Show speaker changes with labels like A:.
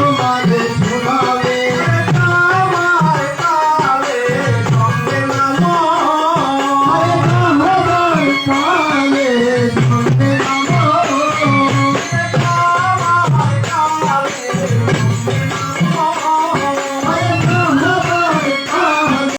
A: তোমাদের